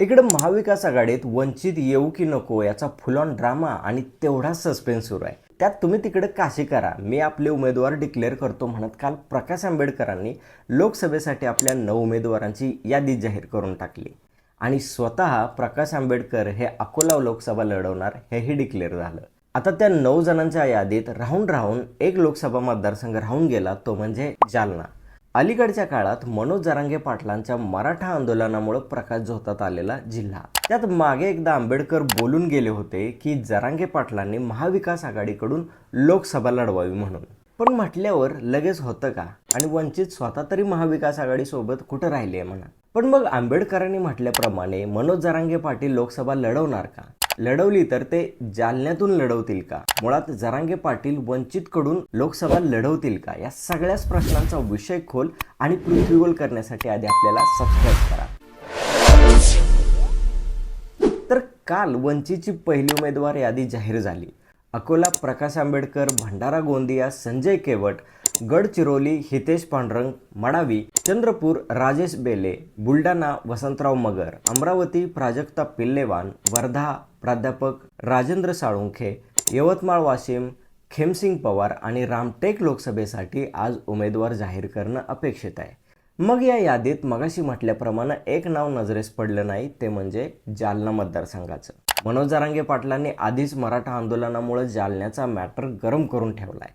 इकडे महाविकास आघाडीत वंचित येऊ की नको याचा फुल ऑन ड्रामा आणि तेवढाच सस्पेन्स सुरू आहे. त्यात तुम्ही तिकडे काशी करा. मी आपले उमेदवार डिक्लेअर करतो म्हणत काल प्रकाश आंबेडकरांनी लोकसभेसाठी आपल्या नऊ उमेदवारांची यादी जाहीर करून टाकली. आणि स्वतः प्रकाश आंबेडकर हे अकोला लोकसभा लढवणार हेही डिक्लेअर झालं. आता त्या नऊ जणांच्या यादीत राहून राहून एक लोकसभा मतदारसंघ राहून गेला तो म्हणजे जालना. अलीकडच्या काळात मनोज जरांगे पाटलांच्या मराठा आंदोलनामुळे प्रकाश झोतात आलेला जिल्हा. त्यात मागे एकदा आंबेडकर बोलून गेले होते की जरांगे पाटलांनी महाविकास आघाडीकडून लोकसभा लढवावी म्हणून. पण म्हटल्यावर लगेच होतं का? आणि वंचित स्वतः तरी महाविकास आघाडी सोबत कुठं राहिले म्हणा? पण मग आंबेडकरांनी म्हटल्याप्रमाणे मनोज जरांगे पाटील लोकसभा लढवणार का? लढवली तर ते जालन्यातून लढवतील का? मुळात जरांगे पाटील वंचितकडून लोकसभा लढवतील का? या सगळ्याच प्रश्नांचा विषय खोल आणि पृथ्वीगोल करण्यासाठी आधी आपल्याला सबस्क्राईब करा. तर काल वंचितची पहिली उमेदवार यादी जाहीर झाली. अकोला प्रकाश आंबेडकर भंडारा गोंदिया संजय केवट गडचिरोली हितेश पांडुरंग मडावी चंद्रपूर राजेश बेले बुलढाणा वसंतराव मगर अमरावती प्राजक्ता पिल्लेवान वर्धा प्राध्यापक राजेंद्र साळुंखे यवतमाळ वाशिम खेमसिंग पवार आणि रामटेक लोकसभेसाठी आज उमेदवार जाहीर करणं अपेक्षित आहे. मग या यादीत मगाशी म्हटल्याप्रमाणे एक नाव नजरेस पडलं नाही ते म्हणजे जालना मतदारसंघाचं. मनोज जारांगे पाटलांनी आधीच मराठा आंदोलनामुळे जालन्याचा मॅटर गरम करून ठेवलाय.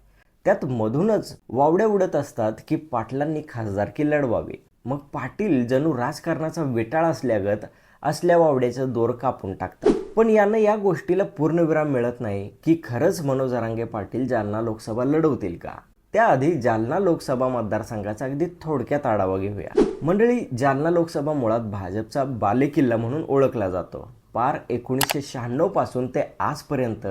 त्यात मधूनच वावड्या उडत असतात की पाटलांनी खासदारकी लढवावी. मग पाटील जणू राजकारणाचा विटाळ असल्यागत असल्या वावड्याचं दोर कापून टाकतात. पण यांना या गोष्टीला पूर्णविराम मिळत नाही की खरंच मनोज अरांगे पाटील जालना लोकसभा लढवतील का? त्याआधी जालना लोकसभा मतदारसंघाचा अगदी थोडक्यात आढावा घेऊया. मंडळी जालना लोकसभा मुळात भाजपचा बालेकिल्ला म्हणून ओळखला जातो. पार एकोणीसशे शहाण्णवपासून ते आजपर्यंत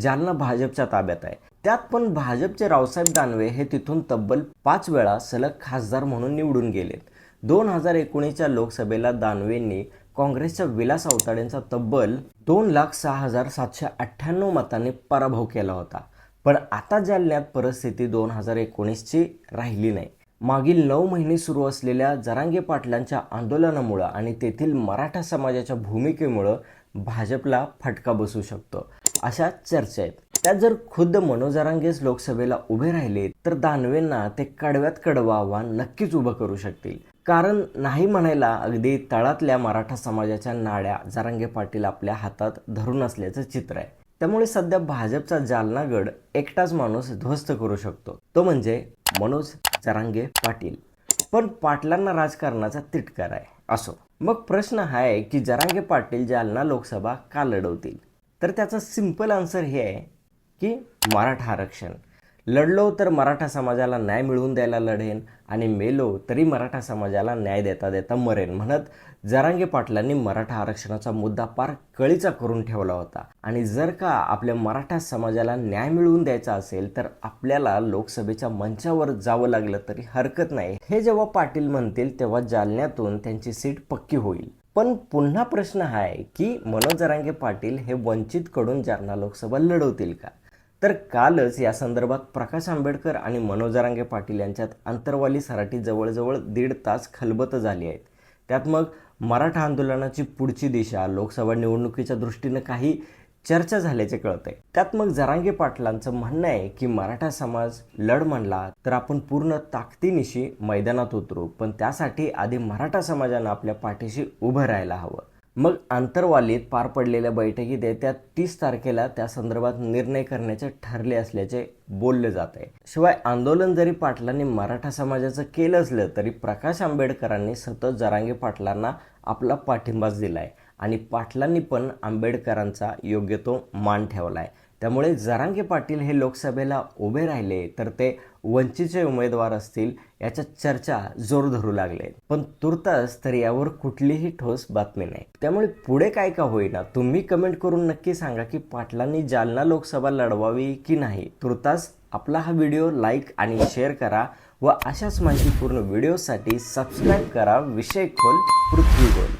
जालना भाजपच्या ताब्यात आहे. त्यात पण भाजपचे रावसाहेब दानवे हे तिथून तब्बल पाच वेळा सलग खासदार म्हणून निवडून गेलेत. दोन हजार एकोणीसच्या लोकसभेला दानवेंनी काँग्रेसच्या विलास अवताडेंचा तब्बल दोन लाख सहा हजार सातशे अठ्ठ्याण्णव मतांनी पराभव केला होता. पण आता जालन्यात परिस्थिती दोन हजार एकोणीसची राहिली नाही. मागील नऊ महिने सुरू असलेल्या जरांगे पाटलांच्या आंदोलनामुळं आणि तेथील मराठा समाजाच्या भूमिकेमुळं भाजपला फटका बसू शकतो अशा चर्चा आहेत. त्यात जर खुद्द मनोजरांगेच लोकसभेला उभे राहिले तर दानवेंना ते कडव्यात कडवं आव्हान नक्कीच उभं करू शकतील. कारण नाही म्हणायला अगदी तळातल्या मराठा समाजाच्या नाड्या जरांगे पाटील आपल्या हातात धरून असल्याचं चित्र आहे. त्यामुळे सध्या भाजपचा जालनागड एकटाच माणूस ध्वस्त करू शकतो. तो म्हणजे मनोज जरांगे पाटील. पण पाटलांना राजकारणाचा तिटकार आहे असो. मग प्रश्न हा आहे की जरांगे पाटील जालना लोकसभा का लढवतील? तर त्याचा सिंपल आन्सर हे आहे की मराठा आरक्षण. लढलो तर मराठा समाजाला न्याय मिळवून द्यायला लढेन आणि मेलो तरी मराठा समाजाला न्याय देता देता मरेन. म्हणत जरांगे पाटलांनी मराठा आरक्षणाचा मुद्दा पार कळीचा करून ठेवला होता. आणि जर का आपल्या मराठा समाजाला न्याय मिळवून द्यायचा असेल तर आपल्याला लोकसभेच्या मंचावर जावं लागलं तरी हरकत नाही. हे जेव्हा पाटील म्हणतील तेव्हा जालन्यातून त्यांची सीट पक्की होईल. पण पुन्हा प्रश्न हा आहे की मनोज जरांगे पाटील हे वंचितकडून जालना लोकसभा लढवतील का? तर कालच या संदर्भात प्रकाश आंबेडकर आणि मनोजरांगे पाटील यांच्यात अंतरवाली सराठी जवळजवळ दीड तास खलबत झाली आहेत. त्यात मग मराठा आंदोलनाची पुढची दिशा लोकसभा निवडणुकीच्या दृष्टीनं काही चर्चा झाल्याचे कळत आहे त्यात मग जरांगे पाटलांचं म्हणणं आहे की मराठा समाज लढ म्हणला तर आपण पूर्ण ताकदीनिशी मैदानात उतरू पण त्यासाठी आधी मराठा समाजानं आपल्या पाठीशी उभं राहायला हवं. मग आंतरवालीत पार पडलेल्या बैठकीत येत्या तीस तारखेला त्या संदर्भात निर्णय करण्याचे ठरले असल्याचे बोलले जात आहे. शिवाय आंदोलन जरी पाटलांनी मराठा समाजाचं केलं असलं तरी प्रकाश आंबेडकरांनी सतत जरांगे पाटलांना आपला पाठिंबाच दिलाय आणि पाटलांनी पण आंबेडकरांचा योग्य तो मान ठेवलाय. त्यामुळे जरांगे पाटील हे लोकसभेला उभे राहिले तर ते वंचितचे उमेदवार असतील याच्या चर्चा जोर धरू लागले. पण तुर्तास तर यावर कुठलीही ठोस बातमी नाही. त्यामुळे पुढे काय का होईना? तुम्ही कमेंट करून नक्की सांगा की पाटलांनी जालना लोकसभा लढवावी की नाही? तुर्तास आपला हा व्हिडिओ लाईक आणि शेअर करा व अशाच माहितीपूर्ण व्हिडिओसाठी सबस्क्राईब करा. विषय खोल पृथ्वी गोल